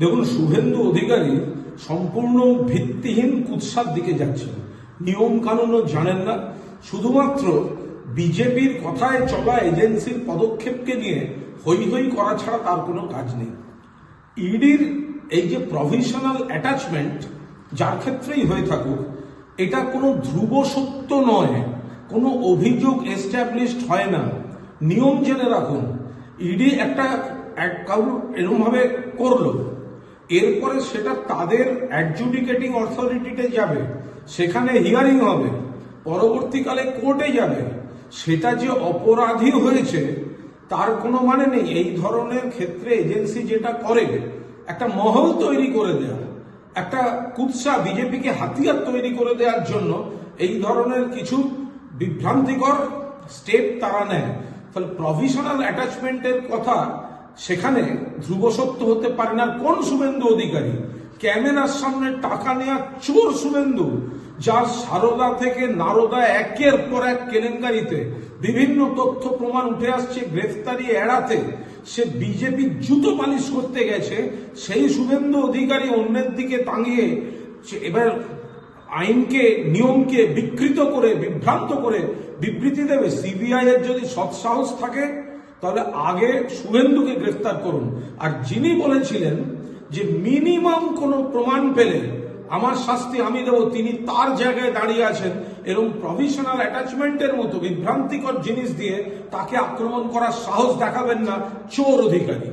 দেখুন, শুভেন্দু অধিকারী সম্পূর্ণ ভিত্তিহীন কুৎসার দিকে যাচ্ছেন নিয়ম কানুনও জানেন না। শুধুমাত্র বিজেপির কথায় চলা এজেন্সির পদক্ষেপকে নিয়ে হই হই করা ছাড়া তার কোনো কাজ নেই। ইডির এই যে প্রভিশনাল অ্যাটাচমেন্ট যার ক্ষেত্রেই হয়ে থাকুক, এটা কোনো ধ্রুব সত্য নয়। কোনো অভিযোগ এস্টাবলিশড হয় না। নিয়ম জেনে রাখুন, ইডি একটা এক কারণ এরকমভাবে করল। এরপরে সেটা তাদের অ্যাডজুডিকেটিং অথরিটিতে যাবে, সেখানে হিয়ারিং হবে, পরবর্তীকালে কোর্টে যাবে, সেটা যে অপরাধী হয়েছে, তার কোনো মানে নেই। এই ধরনের ক্ষেত্রে এজেন্সি যেটা করে, একটা মহল তৈরি করে দেওয়া একটা কুৎসা বিজেপিকে হাতিয়ার তৈরি করে দেওয়ার জন্য এই ধরনের কিছু বিভ্রান্তিকর স্টেপ তারা নেয়। ফলে প্রভিশনাল অ্যাটাচমেন্টের কথা সেখানে ধ্রুব সত্য হতে পারে না। কোন শুভেন্দু অধিকারী? ক্যামেরার সামনে টাকা নেওয়া চোর শুভেন্দু, যার সারদা থেকে নারদা একের পর এক কেলেঙ্কারিতে বিভিন্ন তথ্য প্রমাণ উঠে আসছে গ্রেফতারি এড়াতে। সে বিজেপি জুতো পালিশ করতে গেছে। সেই শুভেন্দু অধিকারী অন্যের দিকে তাঙিয়ে এবার আইনকে, নিয়মকে বিকৃত করে, বিভ্রান্ত করে বিবৃতি দেবে। সিবিআই এর যদি সৎসাহস থাকে তাহলে আগে শুভেন্দুকে গ্রেফতার করুন। আর যিনি বলেছিলেন যে মিনিমাম কোনো প্রমাণ পেলে আমার শাস্তি আমি দেব, তিনি তার জায়গায় দাঁড়িয়ে আছেন। এরকম প্রভিশনাল অ্যাটাচমেন্টের মতো বিভ্রান্তিকর জিনিস দিয়ে তাকে আক্রমণ করার সাহস দেখাবেন না চোর অধিকারী।